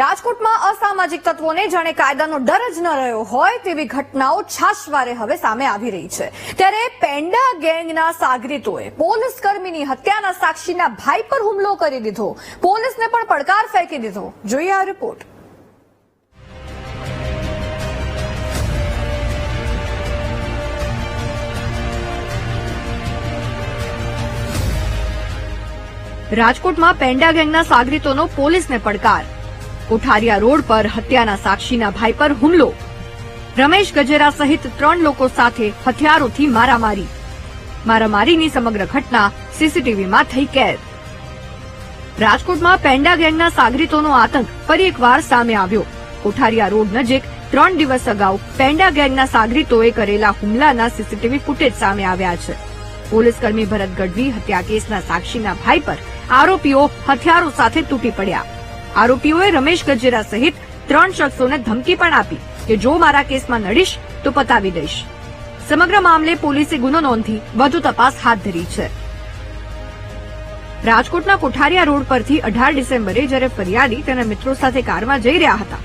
રાજકોટમાં અસામાજિક તત્વોને જાણે કાયદાનો ડર જ ન રહ્યો હોય તેવી ઘટનાઓ છાશવારે હવે સામે આવી રહી છે. ત્યારે પેન્ડા ગેંગના સાગરીતોએ પોલીસ કર્મીની હત્યાના સાક્ષીના ભાઈ પર હુમલો કરી દીધો. પોલીસને પણ પડકાર ફેંકી દીધો. જોઈએ આ રિપોર્ટ. રાજકોટમાં પેન્ડા ગેંગના સાગરીતોનો પોલીસને પડકાર. કોઠારિયા રોડ પર હત્યાના સાક્ષીના ભાઈ પર હુમલો. રમેશ ગજેરા સહિત ત્રણ લોકો સાથે હથિયારોથી મારામારી. મારામારીની સમગ્ર ઘટના સીસીટીવીમાં થઈ કેદ. રાજકોટમાં પેન્ડા ગેંગના સાગરીતોનો આતંક ફરી એકવાર સામે આવ્યો. કોઠારિયા રોડ નજીક ત્રણ દિવસ અગાઉ પેન્ડા ગેંગના સાગરીતોએ કરેલા હુમલાના સીસીટીવી ફૂટેજ સામે આવ્યા છે. પોલીસ કર્મી ભરત ગઢવી હત્યા કેસના સાક્ષીના ભાઈ પર આરોપીઓ હથિયારો સાથે તૂટી પડ્યા. આરોપીઓએ રમેશ ગજેરા સહિત ત્રણ શખ્સોને ધમકી પણ આપી કે જો મારા કેસમાં નડીશ, તો પતાવી દઈશ. સમગ્ર મામલે પોલીસે ગુનો નોંધી વધુ તપાસ હાથ ધરી છે. રાજકોટના કોઠારીયા રોડ પરથી અઢાર ડિસેમ્બરે જ્યારે ફરિયાદી તેના મિત્રો સાથે કારમાં જઈ રહ્યા હતા,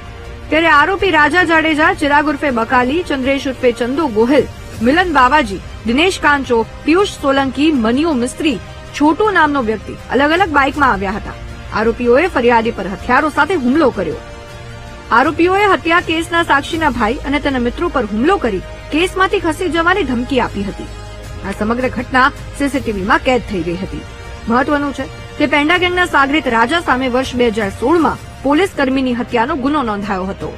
ત્યારે આરોપી રાજા જાડેજા, ચિરાગ ઉર્ફે બકાલી, ચંદ્રેશ ઉર્ફે ચંદુ ગોહિલ, મિલન બાવાજી, દિનેશ કાંચો, પિયુષ સોલંકી, મનિયો મિસ્ત્રી, છોટુ નામનો વ્યક્તિ અલગ અલગ બાઇકમાં આવ્યા હતા. આરોપીઓએ ફરિયાદી પર હથિયારો સાથે હુમલો કર્યો. આરોપીઓએ હત્યા કેસના સાક્ષીના ભાઈ અને તેના મિત્રો પર હુમલો કરી કેસમાંથી ખસી જવાની ધમકી આપી હતી. આ સમગ્ર ઘટના સીસીટીવીમાં કેદ થઈ ગઈ હતી. મહત્વનું છે કે પેન્ડા ગેંગના સાગરીત રાજા સામે વર્ષ બે હજાર સોળમાં પોલીસ કર્મીની હત્યાનો ગુનો નોંધાયો હતો.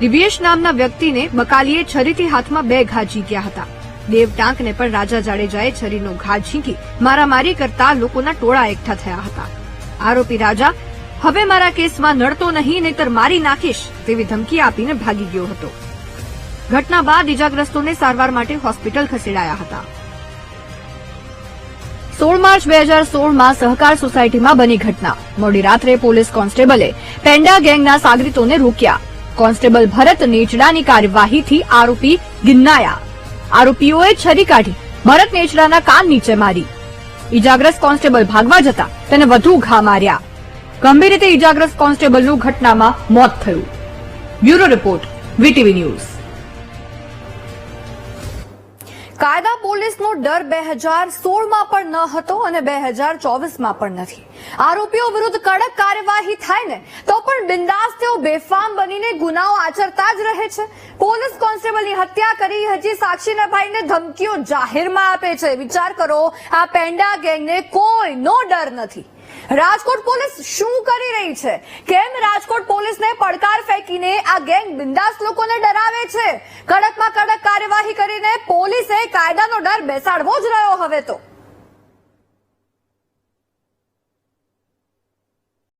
દિવ્યેશ નામના વ્યક્તિને બકાલીએ છરીથી હાથમાં બે ઘા જીત્યા હતા. દેવ પણ રાજા જાડેજાએ છરીનો ઘા ઝીંકી મારામારી કરતા લોકોના ટોળા એકઠા થયા હતા. આરોપી રાજા, હવે મારા કેસમાં નડતો નહીં, નહીતર મારી નાખીશ, તેવી ધમકી આપીને ભાગી ગયો હતો. ઘટના બાદ ઇજાગ્રસ્તોને સારવાર માટે હોસ્પિટલ ખસેડાયા હતા. સોળ માર્ચ બે હજાર સોળમાં સહકાર સોસાયટીમાં બની ઘટના. મોડી રાત્રે પોલીસ કોન્સ્ટેબલે પેન્ડા ગેંગના સાગરીતોને રોક્યા. કોન્સ્ટેબલ ભરત નેચડાની કાર્યવાહીથી આરોપી ગિન્નાયા આરોપીઓએ છરી કાઢી ભરત નેચડાના કાન નીચે મારી. ઇજાગ્રસ્ત કોન્સ્ટેબલ ભાગવા જતા તેને વધુ ઘા માર્યા. ગંભીર રીતે ઇજાગ્રસ્ત કોન્સ્ટેબલનું ઘટનામાં મોત થયું. Bureau report, VTV news. કાયદા પોલીસનો ડર બે હજાર સોળમાં પણ ન હતો અને બે હજાર ચોવીસમાં પણ નથી. આરોપીઓ વિરુદ્ધ કડક કાર્યવાહી થાય ને તો પણ બિંદાસ તેઓ બેફામ બનીને ગુનાઓ આચરતા જ રહે છે. પોલીસ કોન્સ્ટેબલની હત્યા કરી હજી સાક્ષીના ભાઈને ધમકીઓ જાહેરમાં આપે છે. વિચાર કરો, આ પેન્ડા ગેંગને કોઈનો ડર નથી. રાજકોટ પોલીસ શું કરી રહી છે? કેમ રાજકોટ પોલીસને પડકાર ફેંકીને આ ગેંગ બિંદાસ લોકોને ડરાવે છે? કડકમાં કડક કાર્યવાહી કરીને પોલીસે કાયદાનો ડર બેસાડવો જ રહ્યો હવે તો.